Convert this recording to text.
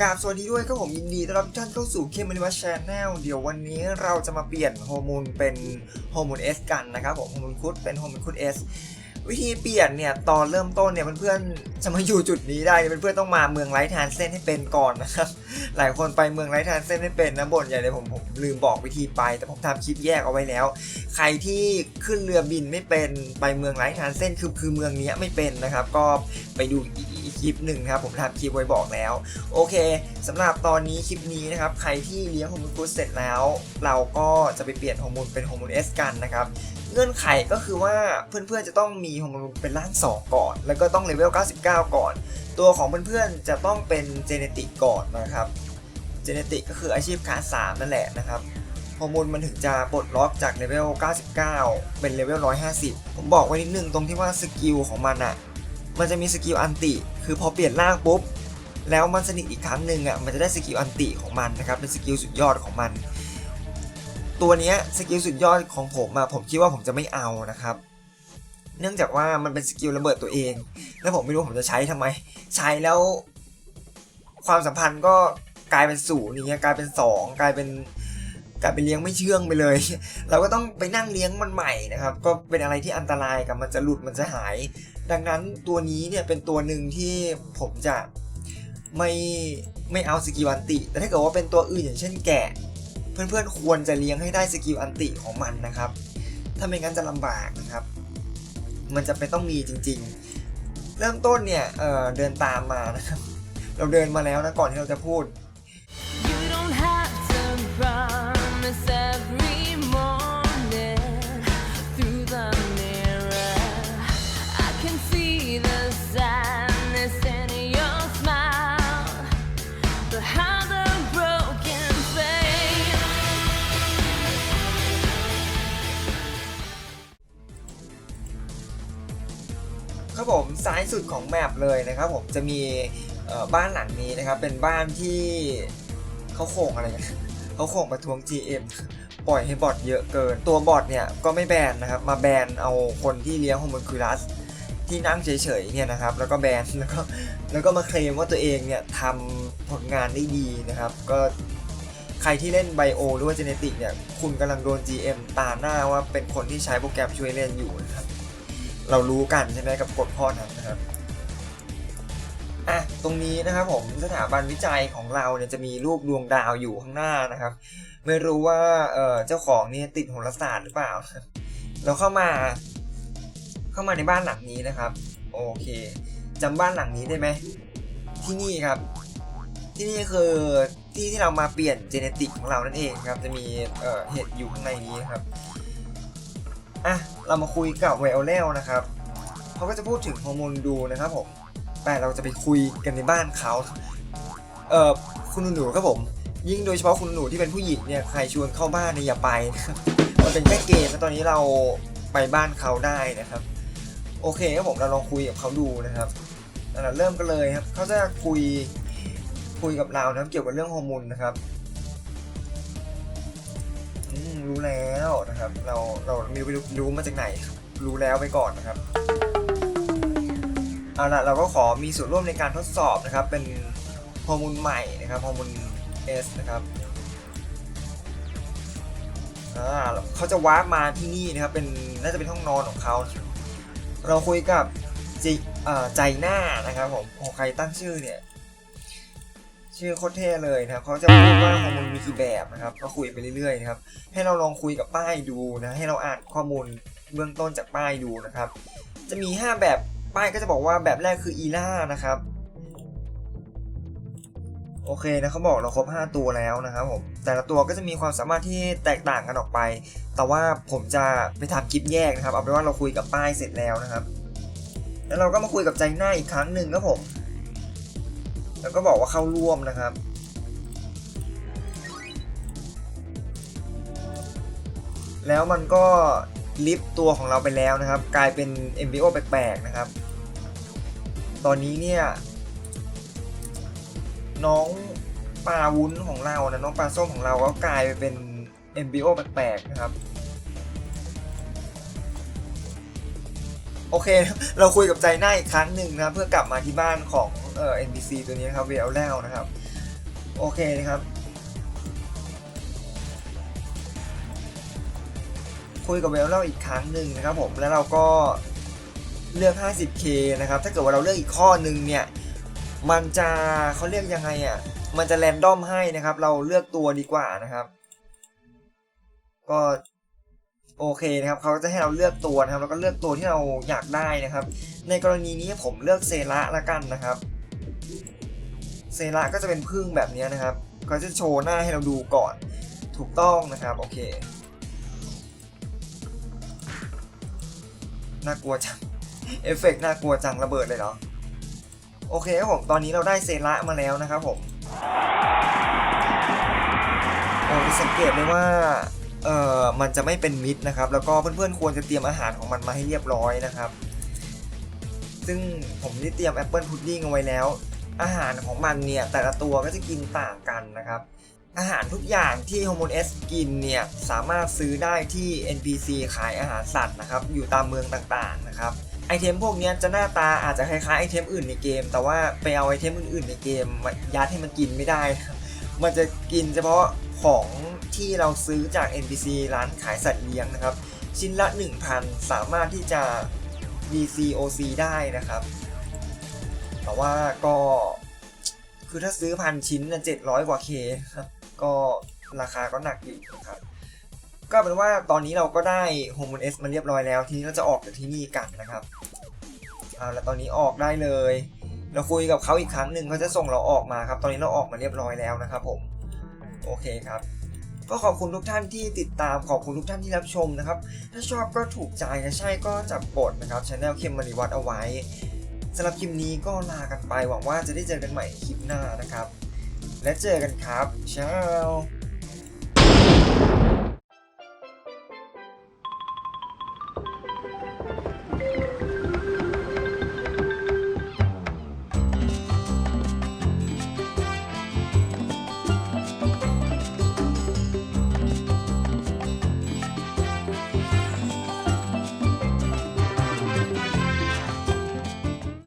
กราบสวัสดีด้วยครับผมยินดีต้อนรับทุกท่านเข้าสู่เคม a ิวัชแชนแนลเดี๋ยววันนี้เราจะมาเปลี่ยนฮอร์โมนเป็นฮอร์โมนเอสกันนะครับผมฮอร์โมนคุดเป็นฮอร์โมนคุดเอสวิธีเปลี่ยนเนี่ยตอนเริ่มต้นเนี่ยเพื่อนๆจะมาอยู่จุดนี้ได้เพื่อนๆต้องมาเมืองไร้ทานเส้นให้เป็นก่อนนะครับหลายคนไปเมืองไร้ทานเส้นไม่เป็นนะบ่นใหญ่เลยผมผมลืมบอกวิธีไป แต่ผมทำคลิปแยกเอาไว้แล้ว ใครที่ขึ้นเรือบินไม่เป็นไปเมืองไร้ทานเส้นคือคือเมืองเนี้ยไม่เป็นนะครับ ก็ไปดูอีกอี ลิปหนึ่งนะครับผมทำคลิปไว้บอกแล้ว โอเคสำหรับตอนนี้คลิปนี้นะครับใครที่เลี้ยงฮอร์โมนกูดเสร็จแล้ว เราก็จะไปเปลี่ยนฮอร์โมนเป็นฮอร์โมนเอสกันนะครับเงื่อนไขก็คือว่าเพื่อนๆจะต้องมีฮอร์โมนเป็นร่าง 2 ก่อน แล้วก็ต้องเลเวล 99 ก่อน ตัวของเพื่อนๆจะต้องเป็นเจเนติกก่อนนะครับเจเนติกก็คืออาชีพค้า3นั่นแหละนะครับฮอร์โมนมันถึงจะปลดล็อกจากเลเวล 99 เป็นเลเวล 150 ผมบอกไว้นิดนึงตรงที่ว่าสกิลของมันอะ มันจะมีสกิลอันติ คือพอเปลี่ยนร่างปุ๊บ แล้วมันสนิทอีกครั้งหนึ่งอะ มันจะได้สกิลอันติของมันนะครับ เป็นสกิลสุดยอดของมัน ตัวเนี้ยสกิลสุดยอดของผมอะผมคิดว่าผมจะไม่เอานะครับ เนื่องจากว่ามันเป็นสกิลระเบิดตัวเอง แล้วผมไม่รู้ผมจะใช้ทำไม ใช้แล้ว ความสัมพันธ์ก็กลายเป็นศูนย์อย่างเงี้ย กลายเป็นสองกลายเป็น กลายเป็นเลี้ยงไม่เชื่องไปเลย เราก็ต้องไปนั่งเลี้ยงมันใหม่นะครับ ก็เป็นอะไรที่อันตรายกับมันจะหลุดมันจะหาย ดังนั้นตัวนี้เนี่ยเป็นตัวหนึ่งที่ผมจะไม่ไม่เอาสกิลอันติ แต่ถ้าเกิดว่าเป็นตัวอื่นอย่างเช่นแกะ เพื่อนๆควรจะเลี้ยงให้ได้สกิลอันติของมันนะครับ ถ้าไม่งั้นจะลำบากนะครับ มันจะเป็นต้องมีจริง ๆ เริ่มต้นเนี่ยเเดินตามมานะครับ เราเดินมาแล้วนะก่อนที่เราจะพูด ครับผมซ้ายสุดของแมปเลยนะครับผมจะมีบ้านหลังนี้นะครับ เป็นบ้านที่เขาโค้งอะไรเขาโค้งประท้วง GM ปล่อยให้บอทเยอะเกิน ตัวบอทเนี่ยก็ไม่แบนนะครับ มาแบนเอาคนที่เลี้ยงโฮม o นคูลัสที่นั่งเฉยๆเนี่ยนะครับ แล้วก็แบนแล้วก็แล้วก็มาเคลมว่าตัวเองเนี่ยทำผลงานได้ดีนะครับ ก็ใครที่เล่นไบโอหรือว่าเจเนติกเนี่ย คุณกำลังโดน GM ตาหน้าว่าเป็นคนที่ใช้โปรแกรมช่วยเล่นอยู่นะครับ เรารู้กันใช่ไหมกับกฎข้อนั้นนะครับอะตรงนี้นะครับผมสถาบันวิจัยของเราเนี่ยจะมีรูปดวงดาวอยู่ข้างหน้านะครับ ไม่รู้ว่าเออเจ้าของนี่ติดโหราศาสตร์หรือเปล่า เราเข้ามา เข้ามาในบ้านหลังนี้นะครับ โอเคจำบ้านหลังนี้ได้ไหมที่นี่ครับ ที่นี่คือที่ที่เรามาเปลี่ยนเจเนติกของเรานั่นเองครับ จะมีเอ่อเห็ดอยู่ข้างในนี้ครับ อะเรามาคุยกับเวลเลลนะครับเขาก็จะพูดถึงฮอร์โมนดูนะครับผมแต่เราจะไปคุยกันในบ้านเขาเอ่อคุณหนูครับผม ยิ่งโดยเฉพาะคุณหนูที่เป็นผู้หญิงเนี่ยใครชวนเข้าบ้านเนี่ยอย่าไปนะครับมันเป็นแค่เกมแล้วตอนนี้เราไปบ้านเขาได้นะครับ โอเคครับผมเราลองคุยกับเขาดูนะครับเอาล่ะเริ่มกันเลยครับเขาจะคุยคุยกับเรานะครับเกี่ยวกับเรื่องฮอร์โมนนะครับ รู้แล้วนะครับ เราเราไม่รู้รู้มาจากไหน รู้แล้วไปก่อนนะครับเอาละเราก็ขอมีส่วนร่วมในการทดสอบนะครับ เป็นฮอร์โมนใหม่นะครับฮอร์โมนเอสนะครับอ่าเขาจะวาร์ปมาที่นี่นะครับ เป็นน่าจะเป็นห้องนอนของเขาเราคุยกับจิใจหน้านะครับผมโอ้ใครตั้งชื่อเนี่ย ชื่อโคตรเท่เลยนะครับเขาจะพูดว่าฮอร์โมนมีกี่แบบนะครับ ก็คุยไปเรื่อยๆนะครับ ให้เราลองคุยกับป้ายดูนะ ให้เราอ่านข้อมูลเบื้องต้นจากป้ายดูนะครับ จะมี 5 แบบป้ายก็จะบอกว่าแบบแรกคืออีล่านะครับ โอเคนะเขาบอกเราครบ 5 ตัวแล้วนะครับผม แต่ละตัวก็จะมีความสามารถที่แตกต่างกันออกไป แต่ว่าผมจะไปทำคลิปแยกนะครับ เอาเป็นว่าเราคุยกับป้ายเสร็จแล้วนะครับ แล้วเราก็มาคุยกับใจหน้าอีกครั้งหนึ่งครับผม แล้วก็บอกว่าเข้าร่วมนะครับ แล้วมันก็ลิฟต์ตัวของเราไปแล้วนะครับ กลายเป็น MBO แปลกๆนะครับ ตอนนี้เนี่ย น้องปลาวุ้นของเรานะน้องปลาส้มของเราก็กลายไปเป็น MBO แปลกๆนะครับ โอเค เราคุยกับใจหน้าอีกครั้งหนึ่งนะครับเพื่อกลับมาที่บ้านของเอ่อ NPC ตัวนี้นะครับเวลแล้วนะครับ โอเคนะครับ คุยกับเวลเราอีกครั้งหนึ่งนะครับผมแล้วเราก็เลือก 50k นะครับ ถ้าเกิดว่าเราเลือกอีกข้อหนึ่งเนี่ย มันจะเขาเรียกยังไงอะ มันจะแรนดอมให้นะครับ เราเลือกตัวดีกว่านะครับ ก็ โอเคนะครับเขาจะให้เราเลือกตัวนะครับแล้วก็เลือกตัวที่เราอยากได้นะครับ ในกรณีนี้ผมเลือกเซระละกันนะครับเซระก็จะเป็นพึ่งแบบนี้นะครับเขาจะโชว์หน้าให้เราดูก่อนถูกต้องนะครับโอเคน่ากลัวจังเอฟเฟกต์น่ากลัวจังระเบิดเลยเหรอโอเคครับผมตอนนี้เราได้เซระมาแล้วนะครับผมโอ้สังเกตเลยว่า เอ่อมันจะไม่เป็นมิตรนะครับ แล้วก็เพื่อนๆควรจะเตรียมอาหารของมันมาให้เรียบร้อยนะครับ ซึ่งผมได้เตรียมแอปเปิลพุดดิ้งเอาไว้แล้ว อาหารของมันเนี่ยแต่ละตัวก็จะกินต่างกันนะครับ อาหารทุกอย่างที่โฮโมนเอสกินเนี่ยสามารถซื้อได้ที่ NPC ขายอาหารสัตว์นะครับ อยู่ตามเมืองต่างๆนะครับไอเทมพวกนี้จะหน้าตาอาจจะคล้ายๆไอเทมอื่นในเกม แต่ว่าไปเอาไอเทมอื่นๆในเกมมายัดให้มันกินไม่ได้ มันจะกินเฉพาะ ของที่เราซื้อจาก NPC ร้านขายสัตว์เลี้ยงนะครับ ชิ้นละ 1,000 สามารถที่จะ DCOC ได้นะครับ แต่ว่าก็คือถ้าซื้อพันชิ้นนะ700 กว่าเคครับ ก็ราคาก็หนักอยู่นะครับ ก็เป็นว่าตอนนี้เราก็ได้โฮม o นเอสมาเรียบร้อยแล้ว ทีนี้เราจะออกจากที่นี่กันนะครับเอาแล้วตอนนี้ออกได้เลย เราคุยกับเขาอีกครั้งหนึ่งเขาจะส่งเราออกมาครับ ตอนนี้เราออกมาเรียบร้อยแล้วนะครับผม โอเคครับ ก็ขอบคุณทุกท่านที่ติดตามขอบคุณทุกท่านที่รับชมนะครับ ถ้าชอบก็ถูกใจนะใช่ก็จับกดนะครับช anel เคมมาริวัตเอาไว้สำหรับคลิปนี้ก็ลากันไปหวังว่าจะได้เจอกันใหม่คลิปหน้านะครับ และเจอกันครับเช้า